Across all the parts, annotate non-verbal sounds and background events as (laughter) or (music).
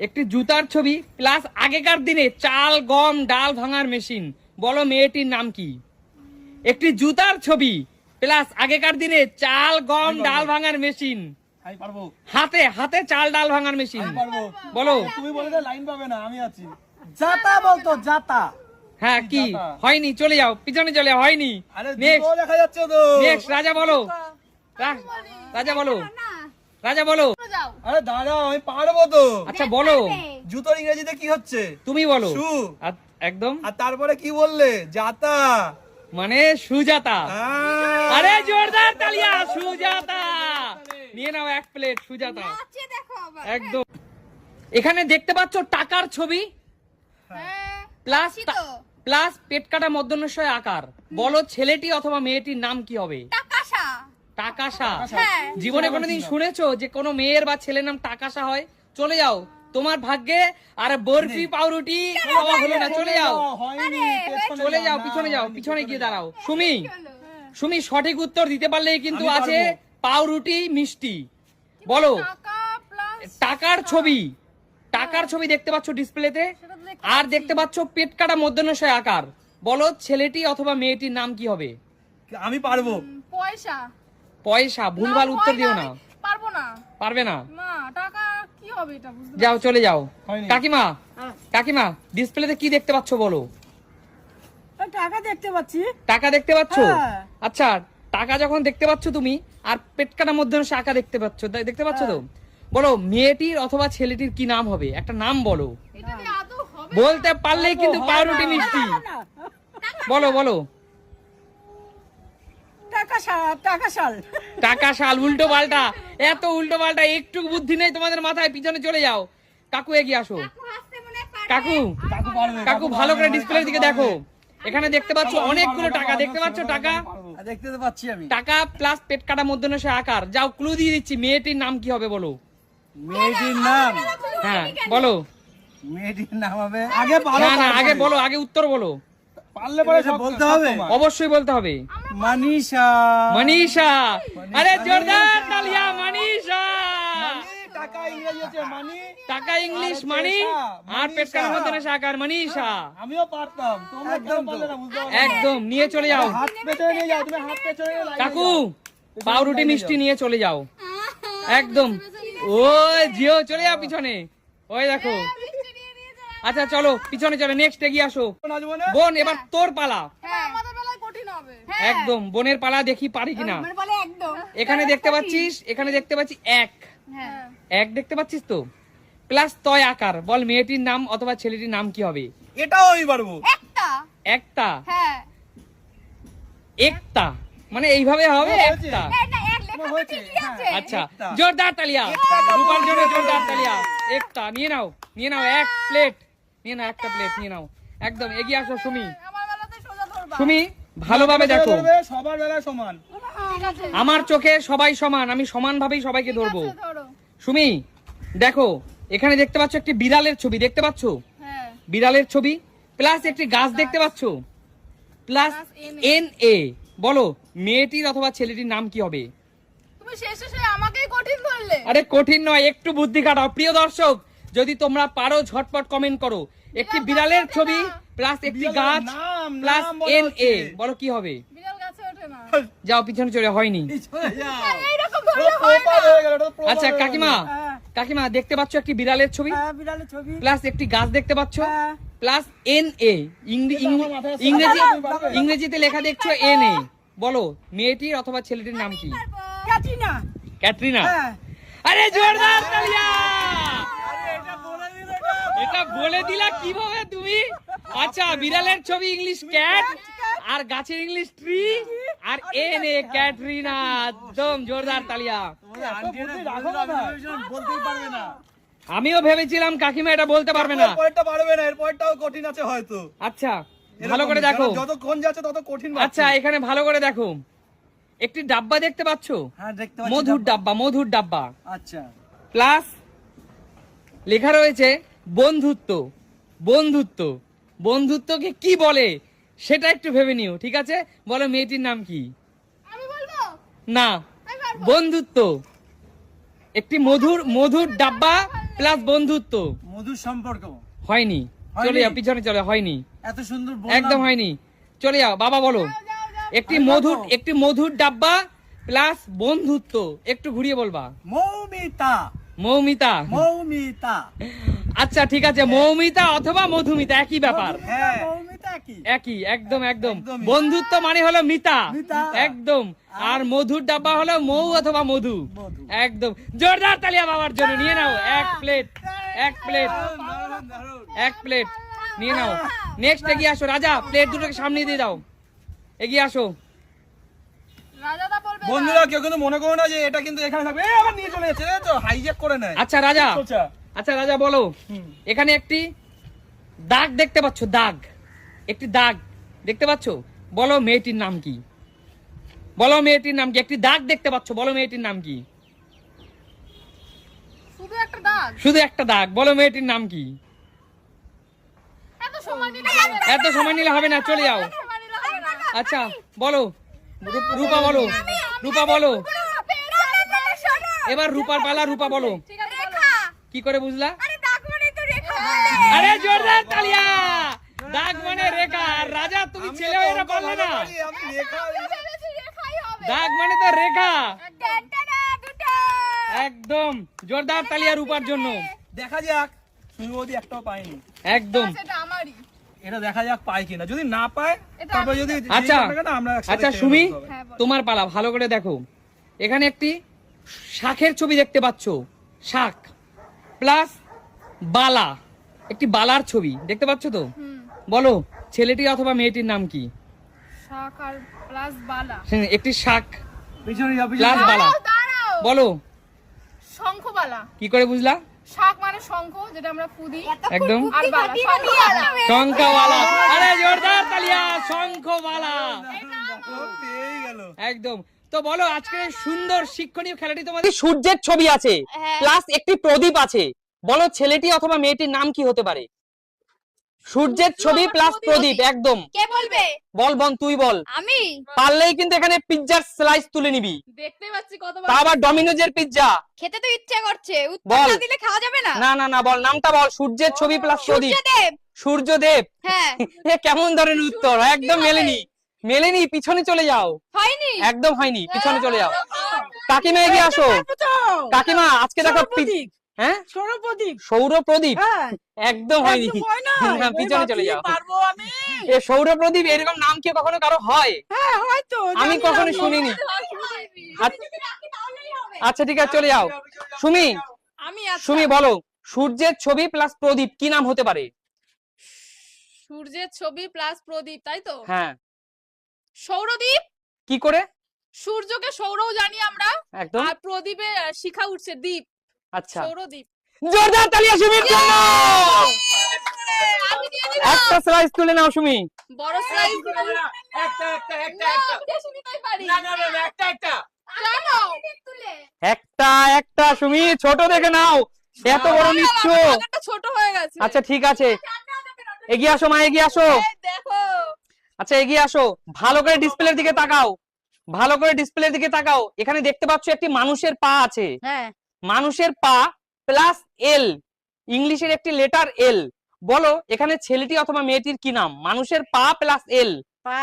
একটি জুতার ছবি প্লাস আগেকার দিনে চাল গম ডাল ভাঙার মেশিন। বলো মেয়েটির নাম কি? একটি জুতার ছবি প্লাস আগেকার দিনে চাল গম ডাল ভাঙার মেশিন। হাতে হাতে চাল ডাল ভাঙার মেশিন। আমি বলো। তুমি বলে লাইন পাবে না আমি আছি। জাতা বলতো জাতা। হ্যাঁ কি হয়নি চলে যাও। পিছনে চলে যাও হয়নি। নেক্সট দুটো দেখা যাচ্ছে তো। নেক্সট রাজা বলো। রাজা বলো রাজা বলো। আরে দাঁড়াও আমি পারব তো। আচ্ছা বলো। জুতোর ইংরেজিতে কি হচ্ছে? তুমি বলো। শু। একদম? আর তারপরে কি বললে? জাতা। মানে সুজাতা। আরে জোরদার তালিয়া সুজাতা। নিয়ে নাও এক প্লেট সুজাতা। নাচে দেখো আবার। একদম। এখানে দেখতে পাচ্ছ টাকার ছবি? হ্যাঁ। প্লাস প্লাস পেট কাটা মধ্যনশয় আকার। বলো ছেলেটি অথবা মেয়েটির নাম কি হবে? টাকাশা। হ্যাঁ। জীবনে কোনোদিন শুনেছো যে কোনো মেয়ের বা ছেলের নাম টাকাশা হয়? চলে যাও। তোমার ভাগ্যে আর বরফি পাউরুটি খাওয়া হলো না চলে যাও। চলে যাও পিছনে যাও পিছনে গিয়ে দাঁড়াও। সুমি সুমি সঠিক উত্তর দিতে পারলেই কিন্তু আছে পাউরুটি মিষ্টি। বলো। টাকার ছবি। টাকার ছবি দেখতে পাচ্ছ ডিসপ্লেতে। আর দেখতে পাচ্ছ পেট কাটা মধ্যনশয় আকার। বলো ছেলেটি অথবা মেয়েটির নাম কি হবে? আমি পারব। পয়সা। পয়সা ভুলভাল উত্তর দিও না, পারব না। পারবে না? না টাকা কি হবে এটা বুঝতে যাও চলে যাও। কাকিমা কাকিমা ডিসপ্লেতে কি দেখতে পাচ্ছ বলো? টাকা দেখতে পাচ্ছি। টাকা দেখতে পাচ্ছ? হ্যাঁ। আচ্ছা টাকা যখন দেখতে পাচ্ছ তুমি আর পেট কাটার মধ্যে আঁকা দেখতে পাচ্ছ দেখতে পাচ্ছ তো? বলো মেয়েটির অথবা ছেলেটির কি নাম হবে? একটা নাম বলো। বলতে পারলেই কিন্তু পাউরুটি মিষ্টি। বলো বলো। টাকা শাল টাকা শাল। উল্টো পাল্টা। এত উল্টো পাল্টা একটু বুদ্ধি নেই তোমাদের মাথায় পিছনে চলে যাও। কাকু এগিয়ে আসো। কাকু। কাকু কাকু পারবে। কাকু ভালো করে ডিসপ্লের দিকে দেখো। এখানে দেখতে পাচ্ছ অনেকগুলো টাকা দেখতে পাচ্ছ টাকা? দেখতে তো পাচ্ছি আমি। টাকা প্লাস পেট কাটা আকার। যাও ক্লু দিয়ে দিচ্ছি মেয়েটির নাম কি হবে বলো? মেয়েটির নাম? হ্যাঁ বলো। মেয়েটির নাম হবে? আগে না না আগে বলো আগে উত্তর বলো। পারলে পরে বলতে হবে। অবশ্যই বলতে হবে। মানিশা মনীষা আরে জোরদার তালিয়া মনীষা টাকা ইংরেজি হচ্ছে মানি টাকা ইংলিশ মানি আর পেট কাটার মনীষা। মধ্যনশয় মনীষা আমিও পারতাম তোমরা। একদম নিয়ে চলে যাও হাত পেছনে নিয়ে যাও তুমি হাত পেছনে কাকু পাউরুটি মিষ্টি নিয়ে চলে যাও একদম ও জিও চলে যাও পিছনে ওই দেখো। আচ্ছা চলো পিছনে চলো নেক্সট এগিয়ে আসো। বোন এবার তোর পালা হ্যাঁ আমাদের বেলায় কঠিন হবে একদম বোনের পালা দেখি পারি কিনা? বলে একদম। এখানে দেখতে পাচ্ছিস? এখানে দেখতে পাচ্ছি এক। হ্যাঁ। এক দেখতে পাচ্ছিস তো? প্লাস তয় আকার। বল মেয়েটির নাম অথবা ছেলেটির নাম কি হবে? এটাও আমি পারব। একটা। একটা? হ্যাঁ। একটা? মানে এইভাবে হবে একটা? আচ্ছা জোরদার তালিয়া। রূপার জন্য জোরদার তালিয়া। একটা। নিয়ে নাও নিয়ে নাও এক প্লেট নিয়ে নাও একটা প্লেট নিয়ে নাও। একদম এগিয়ে আসো সুমি। আমার বেলাতে সোজা ধরবা। সুমি ভালোভাবে দেখো। সবার বেলায় সমান। আমার চোখে সবাই সমান আমি সমানভাবেই সবাইকে ধরবো। সুমি দেখো এখানে দেখতে পাচ্ছ একটি বিড়ালের ছবি দেখতে পাচ্ছ? হ্যাঁ। বিড়ালের ছবি প্লাস একটি গাছ দেখতে পাচ্ছ? প্লাস এন এ বলো মেয়েটির অথবা ছেলেটির নাম কি হবে? তুমি শেষে শেষে আমাকেই কঠিন ধরলে। আরে কঠিন নয় একটু বুদ্ধি খাটাও। প্রিয় দর্শক যদি তোমরা পারো ঝটপট কমেন্ট করো। একটি বিড়ালের ছবি প্লাস একটি গাছ প্লাস এন এ বলো কি হবে? বিড়াল গাছে ওঠে যাও পিছনে চলে হয়নি। হয় হয়ে আচ্ছা কাকিমা হ্যাঁ। কাকিমা দেখতে পাচ্ছ একটি বিড়ালের ছবি? হ্যাঁ, বিড়ালের ছবি। প্লাস একটি গাছ দেখতে পাচ্ছ? হ্যাঁ। Plus N A. ইংরেজি ইংরেজিতে লেখা দেখছ এন এ বলো মেয়েটির অথবা ছেলেটির নাম কি? ক্যাটরিনা। ক্যাটরিনা। হ্যাঁ। আরে জোরদার তালিয়া! এটা। বলে দিলা কীভাবে তুমি? আচ্ছা বিড়ালের ছবি ইংলিশ ক্যাট আর গাছের ইংলিশ ট্রি আর এন এ ক্যাটরিনা একদম জোরদার তালিয়া। আমিও ভেবেছিলাম কাকিমা এটা বলতে পারবে না। এরপরেরটা পারবে না এরপরটাও কঠিন আছে হয়তো। আচ্ছা ভালো করে দেখো। যত- যতক্ষণ যাচ্ছে তত কঠিন আচ্ছা এখানে ভালো করে দেখো। একটি ডাব্বা দেখতে পাচ্ছো? হ্যাঁ দেখতে মধুর ডাব্বা। মধুর ডাব্বা। আচ্ছা। প্লাস লেখা রয়েছে বন্ধুত্ব বন্ধুত্ব। বন্ধুত্বকে কি বলে সেটা একটু ভেবে নিও ঠিক আছে? বলো মেয়েটির নাম কি? না বন্ধুত্ব। একটি মধুর মধুর ডাব্বা প্লাস বন্ধুত্ব। মধুর সম্পর্ক। হয়নি? চলে যাও পিছনে চলে হয়নি। এত সুন্দর একদম হয়নি। চলে যাও বাবা বলো। একটি মধুর একটি মধুর ডাব্বা প্লাস বন্ধুত্ব। একটু ঘুরিয়ে বলবা। মৌমিতা। মৌমিতা। মৌমিতা। আচ্ছা ঠিক আছে মৌমিতা অথবা মধুমিতা একই ব্যাপার। হ্যাঁ। মৌমিতা কি একই একদম একদম। বন্ধুত্ব মানে হলো মিতা। মিতা। একদম। আর? মধুর ডাব্বা হলো মৌ অথবা মধু। একদম। জোরদার তালিয়া বাবার জন্য নিয়ে নাও এক প্লেট এক প্লেট। এক প্লেট নিয়ে নাও। নেক্সট এগিয়ে আসো রাজা প্লেট দুটোকে সামনে দিয়ে দাও। এগিয়ে আসো। না। বন্ধুরা কেউ কিন্তু মনে করো না যে এটা কিন্তু এখানে থাকবে। আবার নিয়ে চলে যাচ্ছে তো হাইজ্যাক করে নেয়। আচ্ছা রাজা। আচ্ছা রাজা বলো। এখানে একটি দাগ দেখতে পাচ্ছ দাগ। একটি দাগ। দেখতে পাচ্ছ? বলো মেয়েটির নাম কি? বলো মেয়েটির নাম কি? একটি দাগ দেখতে পাচ্ছ বলো মেয়েটির নাম কি? শুধু একটা দাগ। শুধু একটা দাগ বলো মেয়েটির নাম কি? এত সময় নিলে হবে না। এত সময় নিলে হবে না চলে যাও। আচ্ছা বলো। রূপা বলো। রূপা বলো। এবার রূপার পালা রূপা বলো। কি করে বুঝলা? আরে মানে তো রেখা। আরে জোরদার তালিয়া! দাগ মানে রেখা। আর রাজা তুমি ছেলে হয়ে পারলে না। দাগ মানে তো রেখা। একদম। জোরদার তালিয়া রূপার জন্য। দেখা যাক বৌদি একটাও পায়নি একদম। এটা দেখা যাক পায় কিনা। যদি না পায় তারপর যদি আচ্ছা আচ্ছা সুমি। হ্যাঁ, বলো। তোমার পালা ভালো করে দেখো। এখানে একটি শাখের ছবি দেখতে পাচ্ছ। শাখ প্লাস বালা। একটি বালার ছবি দেখতে পাচ্ছ তো? বলো ছেলেটি অথবা মেয়েটির নাম কি? শাক প্লাস বালা। একটি শাখ প্লাস বালা। বলো। শঙ্খবালা। কি করে বুঝলা? শাক মানে শঙ্খ যেটা আমরা ফুদি একদম আর বালা শঙ্খবালা শঙ্খওয়ালা। আরে জোরদার তালিয়া শঙ্খওয়ালা। একদম। তো বলো আজকে সুন্দর শিক্ষণীয় খেলাটি তোমাদের সূর্যের ছবি আছে। প্লাস একটি প্রদীপ আছে। বলো ছেলেটি অথবা মেয়েটির নাম কি হতে পারে? সূর্যের ছবি প্লাস প্রদীপ একদম। কে বলবে? বল বল তুই বল। আমি? পারলেই কিন্তু এখানে পিৎজার স্লাইস তুলে নিবি। দেখতে পাচ্ছি কত তা আবার ডমিনোজের পিৎজা খেতে তো ইচ্ছে করছে। উত্তর। না দিলে খাওয়া যাবে না। না না না বল। নামটা বল। সূর্যের ছবি প্লাস প্রদীপ। সূর্যদেব। সূর্যদেব। হ্যাঁ। (laughs) এ কেমন ধরনের উত্তর? একদম মেলেনি। মেলেনি পিছনে চলে যাও। হয়নি? একদম হয়নি পিছনে চলে যাও। কাকিমা এগিয়ে আসো। কাকিমা আজকে দেখো। হ্যাঁ? সৌরপ্রদীপ সৌর প্রদীপ। হ্যাঁ। একদম হয়নি। হয় পিছনে চলে যাও। পারব আমি। এ সৌর প্রদীপ এরকম নাম কি কখনো কারও হয়? হ্যাঁ হয়তো আমি কখনো শুনিনি। আচ্ছা- আচ্ছা ঠিক আছে চলে যাও। সুমি আমি সুমি বলো সূর্যের ছবি প্লাস প্রদীপ কি নাম হতে পারে? সূর্যের ছবি প্লাস প্রদীপ তাই তো? হ্যাঁ। সৌরদীপ? কি করে? সূর্যকে সৌরও জানি আমরা। একদম। আর প্রদীপে শিখা উঠছে দ্বীপ আচ্ছা। সৌরদীপ। জোরদার তালিয়া সুমির জন্য একটা স্লাইস তুলে নাও সুমি। বড় সাইজ একটা একটা একটা একটা বেশি নিতেই পারি। না না না না, একটা একটা। একটা একটা সুমি ছোট দেখে নাও। এত বড় নিচ্ছ। ছোট হয়ে গেছে। আচ্ছা ঠিক আছে। এগিয়ে আসো মা এগিয়ে আসো। দেখো। আচ্ছা এগিয়ে আসো। ভালো করে ডিসপ্লের দিকে তাকাও। ভালো করে ডিসপ্লের দিকে তাকাও। এখানে দেখতে পাচ্ছ একটি মানুষের পা আছে। হ্যাঁ। মানুষের পা প্লাস এল ইংলিশের একটি লেটার এল বলো এখানে ছেলেটি অথবা মেয়েটির কি নাম? মানুষের পা প্লাস এল পা।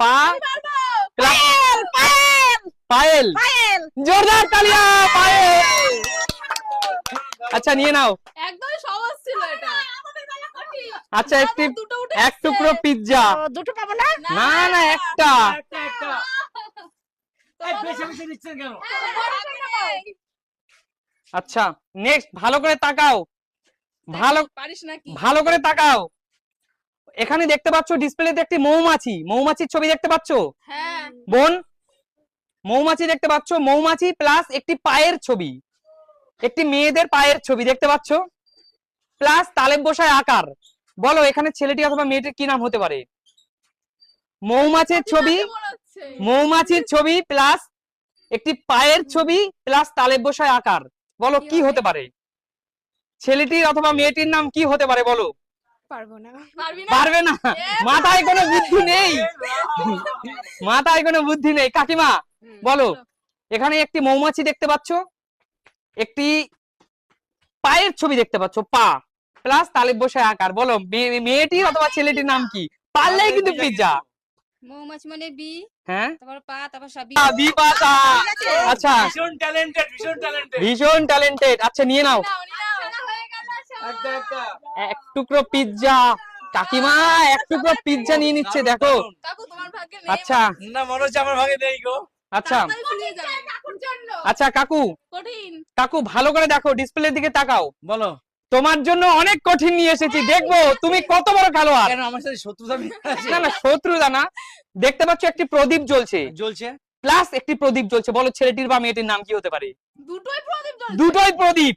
পা প্লাস পায়েল জোরদার তালিয়া পায়েল। আচ্ছা নিয়ে নাও। একদমই সহজ ছিল এটা। আচ্ছা একটি এক টুকরো পিৎজা দুটো পাবো না? না না একটা (laughs) একটা। একটা বেশি বেশি দিচ্ছেন কেন? আচ্ছা নেক্সট ভালো করে তাকাও। ভালো পারিস নাকি? ভালো করে তাকাও। এখানে দেখতে পাচ্ছ ডিসপ্লেতে একটি মৌমাছি। মৌমাছির ছবি দেখতে পাচ্ছ? হ্যাঁ। বোন মৌমাছি দেখতে পাচ্ছ? মৌমাছি প্লাস একটি পায়ের ছবি। একটি মেয়েদের পায়ের ছবি দেখতে পাচ্ছ? প্লাস তালেব বসায় আকার। বলো এখানে ছেলেটি অথবা মেয়েটির কি নাম হতে পারে? মৌমাছির ছবি মৌমাছির ছবি প্লাস একটি পায়ের ছবি প্লাস তালেব বসায় আকার। বলো কি হতে পারে? ছেলেটির অথবা মেয়েটির নাম কি হতে পারে বলো? পারব না। পারবে না? মাথায় কোনো বুদ্ধি নেই। মাথায় কোনো বুদ্ধি নেই। কাকিমা বলো। এখানে একটি মৌমাছি দেখতে পাচ্ছ। একটি পায়ের ছবি দেখতে পাচ্ছ পা। প্লাস তালেব বসে আকার। বলো মেয়ে- মেয়েটির অথবা ছেলেটির নাম কি? পারলেই কিন্তু পিৎজা মৌমাছি মানে বি হ্যাঁ? তারপর পা তারপর সাবি আ, বি পাতা আচ্ছা। ভীষণ ট্যালেন্টেড ভীষণ ট্যালেন্টেড ভীষণ ট্যালেন্টেড আচ্ছা নিয়ে নাও। একটা একটা। এক টুকরো পিৎজা কাকিমা এক টুকরো পিৎজা নিয়ে নিচ্ছে দেখো। কাকু তোমার ভাগ্যে নেই। আচ্ছা। না মনে হচ্ছে আমার ভাগে নেই গো। আচ্ছা। আচ্ছা কাকু। কঠিন। কাকু ভালো করে দেখো ডিসপ্লের দিকে তাকাও। বলো। তোমার জন্য অনেক কঠিন নিয়ে এসেছি। দেখব তুমি কত বড় খেলোয়াড়। কেন আমার সাথে শত্রুতা না না শত্রু জানা দেখতে পাচ্ছ একটি প্রদীপ জ্বলছে। জ্বলছে? প্লাস একটি প্রদীপ জ্বলছে। বলো ছেলেটির বা মেয়েটির নাম কি হতে পারে? দুটোই প্রদীপ দুটোই প্রদীপ।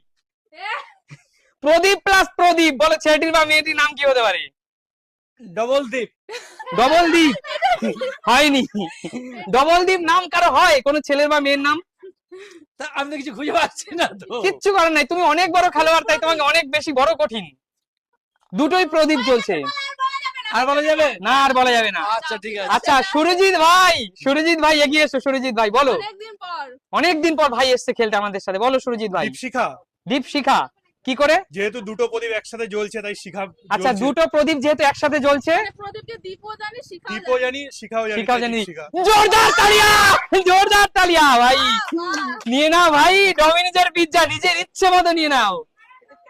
প্রদীপ প্লাস প্রদীপ। বলো ছেলেটির বা মেয়েটির নাম কি হতে পারে? ডবল দ্বীপ ডবল দ্বীপ হয়নি। ডবল দ্বীপ নাম কারও হয়? কোনো ছেলের বা মেয়ের নাম? তা আমি কিছু খুঁজে পাচ্ছি না তো। কিচ্ছু করার নাই তুমি অনেক বড় খেলোয়াড় তাই তোমাকে অনেক বেশি বড় কঠিন। দুটোই প্রদীপ জ্বলছে। আর বলা যাবে? না আর বলা যাবে না। আচ্ছা ঠিক আছে। আচ্ছা সুরজিৎ ভাই সুরজিৎ ভাই এগিয়ে এসো সুরজিৎ ভাই বলো। অনেকদিন পর। অনেকদিন পর ভাই এসছে খেলতে আমাদের সাথে বলো সুরজিৎ ভাই। দীপশিখা। দীপ শিখা কি করে? যেহেতু দুটো প্রদীপ একসাথে জ্বলছে তাই শিখা আচ্ছা দুটো প্রদীপ যেহেতু একসাথে জ্বলছে। প্রদীপকে দীপও জানি শিখাও দীপও জানি। শিখাও জানি শিখাও জানি। জোরদার তালিয়া! জোরদার তালিয়া ভাই। নিয়ে নাও ভাই। ডমিনোজের পিৎজা নিজের ইচ্ছে মতো নিয়ে নাও।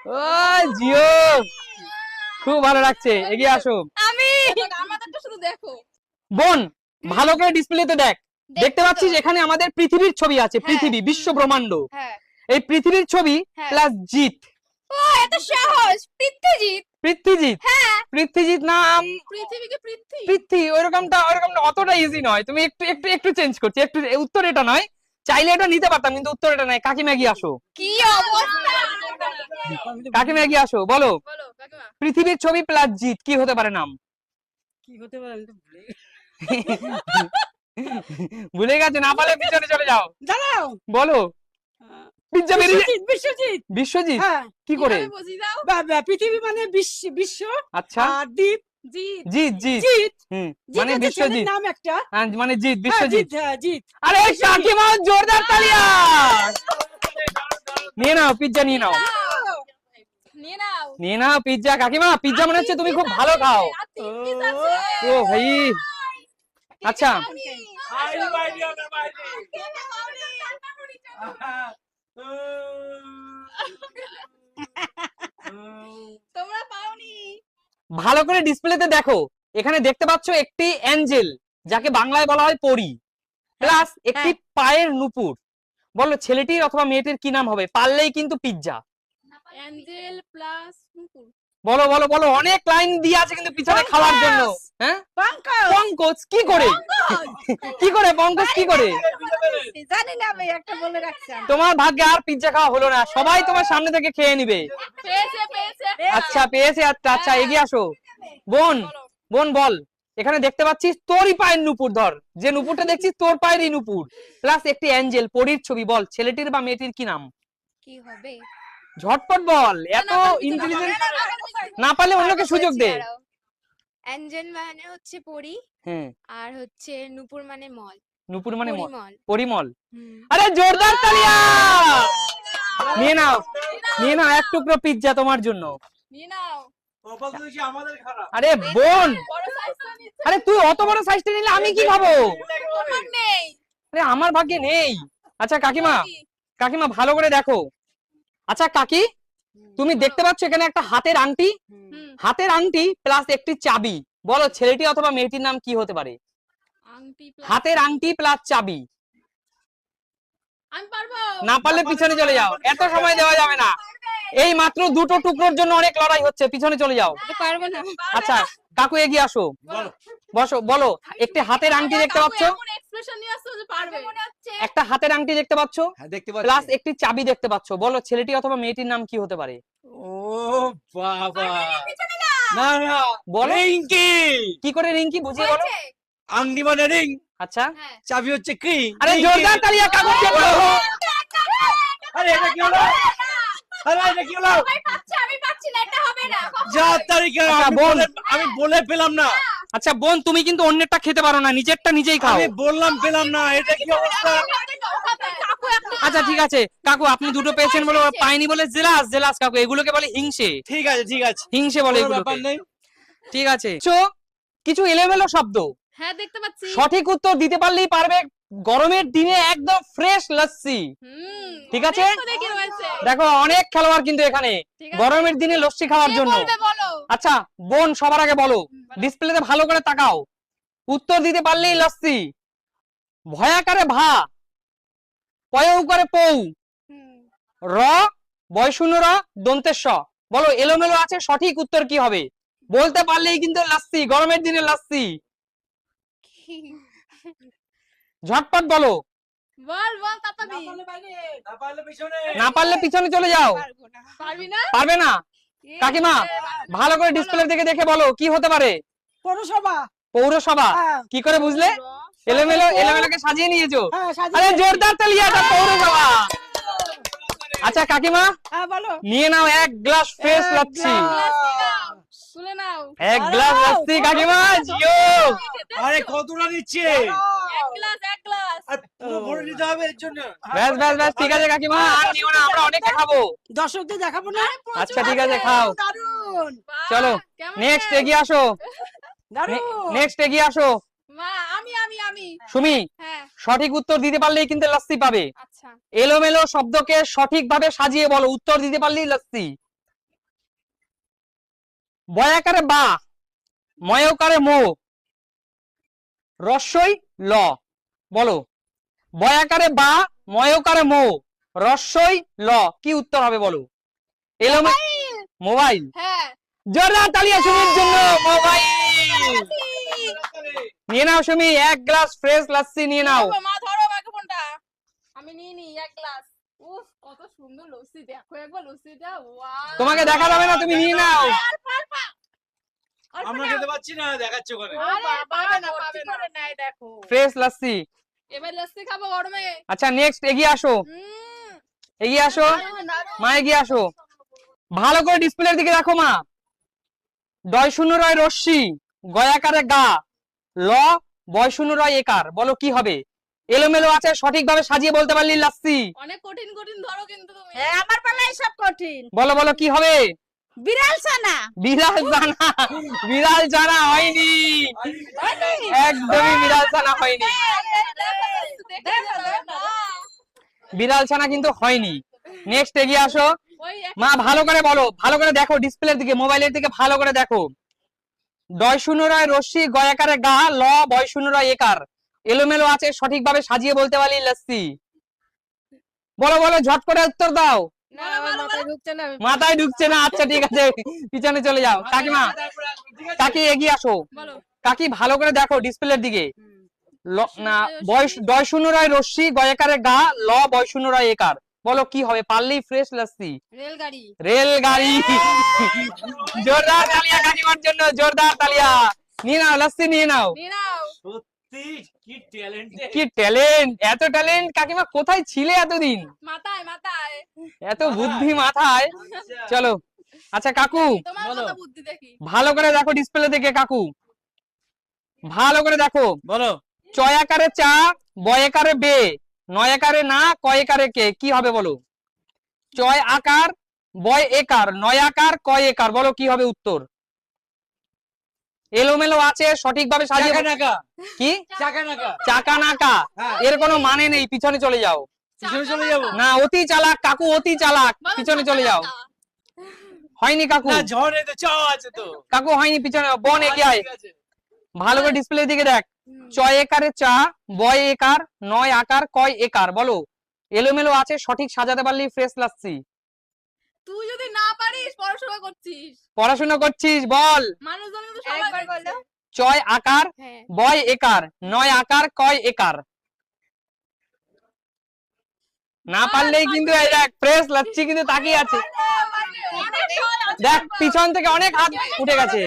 ও জিও। খুব ভালো লাগছে। এগিয়ে আসো। আমি! আমাদেরটা শুধু দেখো। বোন ভালো করে ডিসপ্লেতে দেখ। দেখতে পাচ্ছিস এখানে আমাদের পৃথিবীর ছবি আছে পৃথিবী বিশ্ব ব্রহ্মাণ্ড। হ্যাঁ। এই পৃথিবীর ছবি হ্যাঁ। প্লাস জিত ও এত পৃথ্বীজিৎ! পৃথ্বীজিৎ? হ্যাঁ। পৃথ্বীজিৎ নাম? পৃথিবীকে পৃথ্বী। পৃথ্বী ওইরকমটা ওইরকমটা অতটা ইজি নয়। তুমি একটু একটু একটু চেঞ্জ করছি। একটু উত্তর এটা নয়। চাইলে এটা নিতে পারতাম কিন্তু উত্তর এটা নয়। কাকিমা এগিয়ে আসো। কি অবস্থা? কাকিমা এগিয়ে আসো বলো। বলো কাকিমা। পৃথিবীর ছবি প্লাস জিত কি হতে পারে নাম? কি হতে পারে আমি তো ভুলে ভুলে গেছে না পারলে পিছনে চলে যাও। দাঁড়াও। বলো। পিজ্জা বেরিয়ে বিশ্বজিৎ বিশ্বজিৎ। বিশ্বজিৎ হ্যাঁ। কি করে? পৃথিবী মানে বিশ্ব বিশ্ব আচ্ছা। আর দ্বীপ জিৎ। জিৎ হুম জিৎ মানে বিশ্বজিৎ। নাম একটা। হ্যাঁ, মানে জিত হ্যাঁ, বিশ্বজিৎ। জিৎ জিৎ। আরে কাকিমা জোরদার তালিয়া। নিয়ে নাও পিজ্জা নিয়ে নাও। নিয়ে নাও। নিয়ে নাও পিজ্জা। কাকিমা পিজ্জা মনে হচ্ছে তুমি খুব ভালো খাও। ও ভাই। আচ্ছা। তোমরা পাওনি। ভালো করে ডিসপ্লেতে দেখো। এখানে দেখতে পাচ্ছ একটি অ্যাঞ্জেল যাকে বাংলায় বলা হয় পরি। প্লাস একটি পায়ের নুপুর। বলো ছেলেটির অথবা মেয়েটির কি নাম হবে? পারলেই কিন্তু পিজ্জা অ্যাঞ্জেল প্লাস মুকুল বলো বলো বলো অনেক লাইন দিয়ে আছে কিন্তু পিছনে খাওয়ার জন্য। হ্যাঁ? পঙ্কজ! কি করে? (laughs) কি করে পঙ্কজ কি করে? জানি না আমি একটা বলে রাখছিলাম তোমার ভাগ্যে আর পিজ্জা খাওয়া হলো না। সবাই তোমার সামনে থেকে খেয়ে নিবে। আচ্ছা পেয়েছে। আচ্ছা আচ্ছা এগিয়ে আসো। বোন বোন বল। এখানে দেখতে পাচ্ছিস তোরই পায়ের নুপুর ধর। যে নুপুরটা দেখছিস তোর পায়েরই নুপুর। প্লাস একটি অ্যাঞ্জেল পরীর ছবি বল। ছেলেটির বা মেয়েটির কি নাম? কি হবে? ঝটপট বল এত ইন্টেলিজেন্ট না পারলে অন্যকে সুযোগ দে। অ্যাঞ্জেল মানে হচ্ছে পরি হ্যাঁ। আর হচ্ছে নূপুর মানে মল। নুপুর মানে মল। পরিমল। আরে জোরদার তালিয়া! নিয়ে নাও নিয়ে নাও এক টুকরো পিজ্জা তোমার জন্য। নিয়ে নাও। কপাল তো দেখছি আমাদের খারাপ। আরে বোন! বড় সাইজটা নিচ্ছে। আরে তুই অত বড় সাইজটা নিলে আমি কি খাব? তোমার নেই। আরে আমার ভাগ্যে নেই। আচ্ছা কাকিমা কাকিমা ভালো করে দেখো। আচ্ছা কাকি তুমি দেখতে পাচ্ছ এখানে একটা হাতের আংটি? হাতের আংটি প্লাস একটি চাবি। বলো ছেলেটি অথবা মেয়েটির নাম কি হতে পারে? হাতের আংটি প্লাস চাবি। না পারলে পিছনে চলে যাও। এত সময় দেওয়া যাবে না। এই মাত্র দুটো টুকরোর জন্য অনেক লড়াই হচ্ছে। পিছনে চলে যাও। না আচ্ছা কাকু এগিয়ে আসো। বলো। বসো বলো একটি হাতের আংটি দেখতে পাচ্ছ? এক্সপ্রেশন নিয়ে আসছো যে পারবে। একটা হাতের আংটি দেখতে পাচ্ছ? হ্যাঁ দেখতে প্লাস একটি চাবি দেখতে পাচ্ছ। বলো ছেলেটি অথবা মেয়েটির নাম কি হতে পারে? ও বাবা। না। না বলো। রিঙ্কি কি করে রিঙ্কি বুঝিয়ে বলো। আংটি মানে রিং। আচ্ছা। চাবি হচ্ছে কি? আরে জোরদার তালিয়া কাগজ দিয়ে বলো। আরে এটা কি হলো? আরে এটা কি হলো? আমি পাচ্ছি না এটা হবে না। যা তারিখে আচ্ছা, আমি বোন। বলে আমি বলে পেলাম না। আচ্ছা বোন তুমি কিন্তু অন্যেরটা খেতে পারো না নিজেরটা নিজেই খাও। আমি বললাম পেলাম না এটা কি অবস্থা? আচ্ছা ঠিক আছে। কাকু আপনি দুটো পেয়েছেন বলে পাইনি বলে জেলাস জেলাস কাকু এগুলোকে বলে হিংসে। ঠিক আছে ঠিক আছে। হিংসে বলে নেই। ঠিক আছে। তো কিছু এলোমেলো শব্দ। হ্যাঁ দেখতে পাচ্ছি। সঠিক উত্তর দিতে পারলেই পারবে গরমের দিনে একদম ফ্রেশ লস্যি। ঠিক আছে? দেখি অনেক খেলোয়াড় কিন্তু এখানে। গরমের দিনে লস্যি খাওয়ার জন্য। আচ্ছা বোন সবার আগে বলো। ডিসপ্লেতে ভালো করে তাকাও। উত্তর দিতে পারলেই লস্যি। ভয়াকারে ভা। পয়উ করে পৌ। র বয়শূন্য র দন্তেশ বলো এলোমেলো আছে সঠিক উত্তর কি হবে? বলতে পারলেই কিন্তু লাস্সি গরমের দিনে লাস্সি ঝটপট বলো। বল বল তাড়াতাড়ি না পারলে পিছনে। না পারলে পিছনে চলে যাও। পারব না। কাকিমা ভালো করে ডিসপ্লে থেকে দেখে বলো কি হতে পারে? পৌরসভা। পৌরসভা? হ্যাঁ। কি করে বুঝলে? এলোমেলো এলোমেলোকে সাজিয়ে নিয়েছো। হ্যাঁ আরে জোরদার তালিয়া এটা পৌরসভা। আচ্ছা কাকিমা হ্যাঁ বলো। নিয়ে নাও এক গ্লাস ফ্রেশ লাচ্ছি। নাও। এক গ্লাস কাকিমা জিও। আরে কতটা নিচ্ছে? এক গ্লাস এক গ্লাস। আর পুরো ভরে নিতে হবে এর জন্য। ব্যাস ব্যাস ব্যাস ঠিক আছে কাকিমা আর নিও না আমরা অনেকে খাব দর্শকদের দেখাবো না? আচ্ছা ঠিক আছে। খাও। দারুণ চলো নেক্সট এগিয়ে আসো। নেক্সট এগিয়ে আসো। মা আমি আমি আমি। সুমি হ্যাঁ। সঠিক উত্তর দিতে পারলেই কিন্তু লাস্সি পাবে। আচ্ছা। এলোমেলো শব্দকে সঠিকভাবে সাজিয়ে বলো উত্তর দিতে পারলেই লাস্সি বয়াকারে বা ময়কারে মো। রস্যই ল বলো। বয়াকারে বা ময়কারে মো। রস্যই ল কি উত্তর হবে বলো? এলো মোবাইল। হ্যাঁ। জোরদার তালিয়া সুমির জন্য মোবাইল। নিয়ে নাও সুমি এক গ্লাস ফ্রেশ লাস্সি নিয়ে নাও। মা ধরো আমি নিয়ে নি এক গ্লাস। উফ। কত সুন্দর লস্যি দেখো একবার লস্যিটা তোমাকে দেখা যাবে না তুমি নিয়ে নাও। আমরা খেতে পাচ্ছি না দেখাচ্ছে আরে পাবে না পাবে না। করে দেখো। ফ্রেশ লাস্সি এবার লস্যি খাব গরমে। আচ্ছা নেক্সট এগিয়ে আসো। এগিয়ে আসো। মা এগিয়ে আসো। ভালো করে ডিসপ্লের দিকে দেখো মা। দয় শূন্য রয় রশ্মি গয়াকারে গা। ল বয় শূন্য রয় একার। বলো কি হবে? এলোমেলো আছে সঠিকভাবে সাজিয়ে বলতে পারলি লাস্সি অনেক কঠিন কঠিন ধরো কিন্তু তুমি। হ্যাঁ আমার পাল্লাই সব কঠিন। বলো বলো কি হবে? বিড়াল ছানা। বিড়াল জানা বিড়াল জানা হয়নি। একদমই বিড়াল ছানা হয়নি। বিড়াল ছানা কিন্তু হয়নি। নেক্সট এগিয়ে আসো। মা ভালো করে বলো ভালো করে দেখো ডিসপ্লের দিকে মোবাইলের দিকে ভালো করে দেখো। দয় শূন্য রয় রশ্মি গয়াকারে গা ল বয় শূন্য রয় একার। এলোমেলো আছে সঠিকভাবে সাজিয়ে বলতে পারলি লস্যি। বলো বলো ঝট করে উত্তর দাও। মাথায় ঢুকছে না। আচ্ছা ঠিক আছে পিছনে চলে যাও। কাকিমা কাকি এগিয়ে আসো। বলো। কাকি ভালো করে দেখো ডিসপ্লের দিকে। দয় শূন্য রয় রশ্মি গয়াকারে গা ল বয় শূন্য রয় একার। বলো কি হবে? পারলেই ফ্রেশ রেলগাড়ি। রেলগাড়ি। (laughs) জোরদার তালিয়া কাকিমার জন্য জোরদার তালিয়া। নিয়ে নাও লস্যি নিয়ে নাও। কি ট্যালেন্ট এত ট্যালেন্ট কাকিমা কোথায় ছিলে এতদিন? মাথায় মাথায়। এত বুদ্ধি মাথায়। চলো। আচ্ছা কাকু। তোমার বলো। কত বুদ্ধি দেখি। ভালো করে দেখো ডিসপ্লে থেকে কাকু। ভালো করে দেখো। বলো। চয়াকারে চা বয়াকারে বে নয়াকারে না কয়েকারে কে? কি হবে বলো? চয় আকার বয় একার নয়াকার কয় একার? বলো কি হবে উত্তর? এলোমেলো আছে সঠিকভাবে সাজিয়ে চাকা নাকা। কি? চাকা নাকা। হ্যাঁ। এর কোনো মানে নেই পিছনে চলে যাও। পিছনে চলে যাব? না অতি চালাক কাকু অতি চালাক পিছনে চলে যাও। হয়নি কাকু। না ঝড়ে তো চাও আছে তো। কাকু হয়নি পিছনে বোন এগিয়ে আয় ভালো করে ডিসপ্লে দিকে দেখ। চয় একারে চা বয় একার নয় আকার কয় একার বলো। এলোমেলো আছে সঠিক সাজাতে পারলি ফ্রেশ লাচ্ছি। তুই যদি না পারিস পড়াশোনা করছিস। পড়াশোনা করছিস বল। মানুষজন কিন্তু সবাই। বলো। চয় আকার হ্যাঁ। বয় একার নয় আকার কয় একার? না পারলেই কিন্তু এই দেখ ফ্রেশ লাচ্ছি কিন্তু তাকিয়ে আছে। দেখ পিছন থেকে অনেক হাত উঠে গেছে।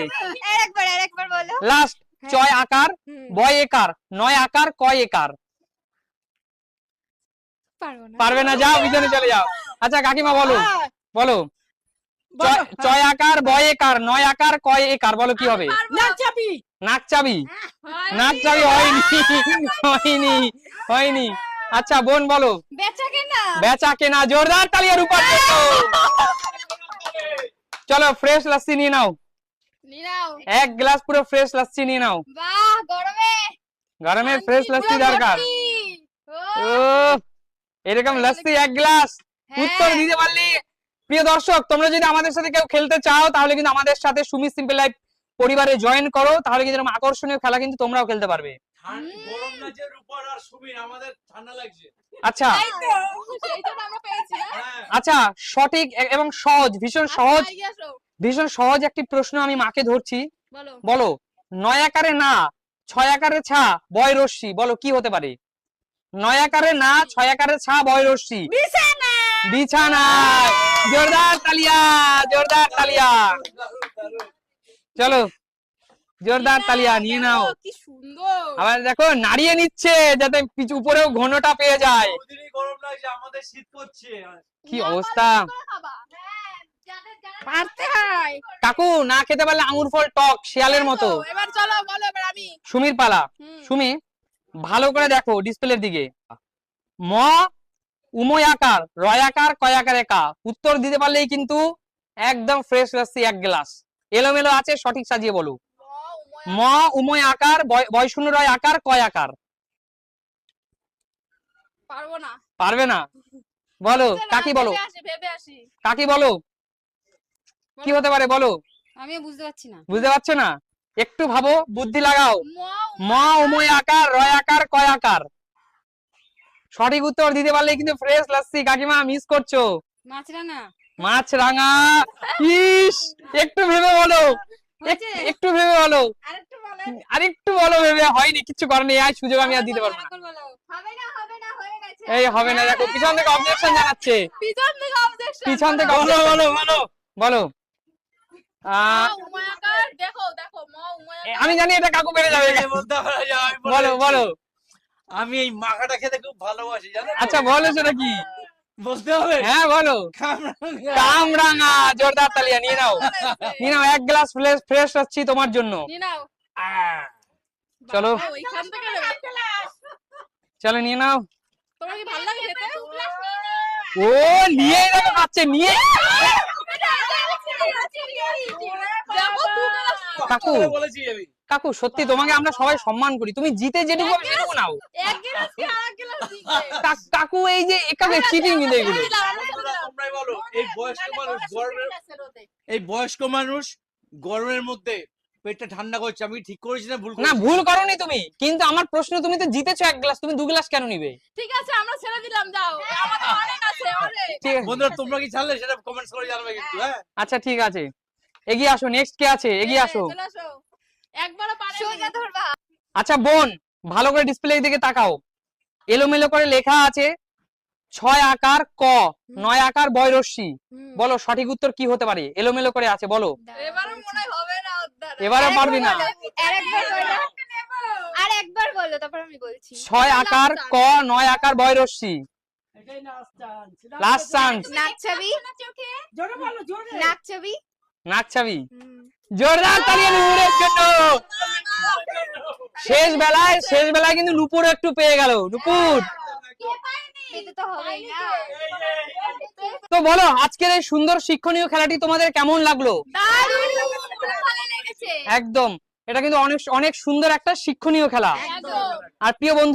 আরেকবার আরেকবার বলো। লাস্ট চয় আকার বয় একার নয় আকার কয় একার? পারবে না যাও পিছনে চলে যাও। আচ্ছা কাকিমা বলো। হ্যাঁ, বলো। চয় আকার বয় একার নয় আকার কয় একার বলো কি হবে। নাক চাবি? হয়নি। নাক চাবি হয়নি হয়নি হয়নি। আচ্ছা বোন বলো। বেচা কেনা? বেচা কেনা জোরদার তালিয়া রূপার চলো ফ্রেশ লাস্সি নিয়ে নাও। এক গ্লাস পুরো ফ্রেশ লাস্সি নিয়ে নাও। বাহ গরমে। গরমে ফ্রেশ লাস্সি দরকার। এরকম লাস্সি এক গ্লাস। উত্তর দিতে পারলি? প্রিয় দর্শক তোমরা যদি আমাদের সাথে কেউ খেলতে চাও তাহলে কিন্তু আমাদের সাথে সুমি সিম্পল লাইফ পরিবারে জয়েন করো। তাহলে কিন্তু এরকম আকর্ষণীয় খেলা কিন্তু তোমরাও খেলতে পারবে। আচ্ছা। সেই জন্য আমরা পেয়েছি না। হ্যাঁ। আচ্ছা সঠিক এবং সহজ ভীষণ সহজ আচ্ছা, আসো। ভীষণ সহজ একটি প্রশ্ন আমি মাকে ধরছি। বলো। বলো নয় আকারে না ছয় আকারে ছা বয় রশ্মি। বলো কি হতে পারে? নয় আকারে না ছয় আকারে ছা বয় রশ্মি। বিছানা! বিছানা জোরদার তালিয়া জোরদার তালিয়া। চলো জোরদার তালিয়া নিয়ে নাও। কি সুন্দর। আবার দেখো নাড়িয়ে নিচ্ছে যাতে পিছু উপরেও ঘনটা পেয়ে যায়। ওদেরই গরম লাগছে আমাদের শীত করছে। কি অবস্থা? পারতে হয় কাকু না খেতে পারলে আঙুর ফল টক শিয়ালের মতো। তো, এবার চলো বলো এবার আমি। সুমির পালা। সুমি ভালো করে দেখো ডিসপ্লের দিকে। ম উময় আকার রয় আকার কয় আকার একা উত্তর দিতে পারলেই কিন্তু একদম ফ্রেশ লাস্সি এক গ্লাস এলোমেলো আছে সঠিক সাজিয়ে বলো ম উময় আকার বয়- বয় শূন্য রয় আকার কয় আকার? পারব না। পারবে না? বলো কাকি বলো। কাকি বলো। কি হতে পারে বলো। আমি বুঝতে পারছি না। বুঝতে পারছ না? একটু ভাবো বুদ্ধি লাগাও। ম উময় আকার রয় আকার কয় আকার? সঠিক উত্তর দিতে পারলে কিন্তু ফ্রেশ লাস্সি কাকিমা মিস করছ। মাছরা না মাছ রাঙা ইস একটু ভেবে বলো। এক- একটু ভেবে বলো। আরেকটু বলে। আরেকটু বলো ভেবে। হয়নি কিচ্ছু করার নেই। আর সুযোগ আমি আর দিতে পারব না। হবে না হবে না গেছে। এই হবে না দেখো পিছন থেকে অবজেকশন জানাচ্ছে। পিছন থেকে অবজেকশন পিছন থেকে বলো বলো বলো। বলো। আমি জানি এটা কাকু পেরে যাবে। বলো বলো। আমি এই মাখাটা খেতে খুব ভালোবাসি জানো আচ্ছা বলো সেটা কি? বলতে হবে? হ্যাঁ বলো। কামরাঙা। জোরদার তালিয়া নিয়ে নাও। (laughs) নিয়ে নাও এক গ্লাস ফ্রেশ ফ্রেশ রাখছি তোমার জন্য। চলো। চলো নিয়ে নাও। ও নিয়ে দেখো খাচ্ছে নিয়ে কাকু কথা বলেছি আমি। কাকু সত্যি তোমাকে আমরা সবাই সম্মান করি। তুমি জিতে যেটুকু নাও এক গ্লাস কি আরেক গ্লাস দিবে কাকু এই যে একাকে চিটিং এগুলো। তোমরাই বলো এই বয়স্ক মানুষ গরমের এই বয়স্ক মানুষ গরমের মধ্যে পেটটা ঠান্ডা করছে। আমি ঠিক করেছি না ভুল না ভুল করনি তুমি। কিন্তু আমার প্রশ্ন তুমি তো জিতেছো এক গ্লাস তুমি দু গ্লাস কেন নিবে? ঠিক আছে আমরা ছেড়ে দিলাম যাও। আমাদের অনেক আছে অনেক। বন্ধুরা তোমরা কি ছাড়লে সেটা কমেন্টস করে জানাবে কিন্তু হ্যাঁ? আচ্ছা ঠিক আছে। এগিয়ে আসো নেক্সট কে আছে? এগিয়ে আসো। একবারও পারে ধরবা। আচ্ছা বোন। ভালো করে ডিসপ্লে দিকে তাকাও। এলোমেলো করে লেখা আছে ছয় আকার ক নয় আকার বয়রস্যি বলো সঠিক উত্তর কি হতে পারে? এলোমেলো করে আছে বলো। এবারে হবে না ওর এবারে পারবি না। আর একবার বলো। তারপর আমি বলছি। ছয় আকার ক নয় আকার বয়রস্যি লাস্ট চান্স নাক ছবি। জোরে বলো জোরে। নাক ছবি। নাক ছাবি জোরদার তালিয়া নুপুরের জন্য শেষ বেলায় শেষ বেলায় কিন্তু নুপুর একটু পেয়ে গেল। নুপুর তো বলো আজকের এই সুন্দর শিক্ষণীয় খেলাটি তোমাদের কেমন লাগল? একদম। এটা কিন্তু অনেক অনেক সুন্দর একটা শিক্ষণীয় খেলা। আর প্রিয় বন্ধু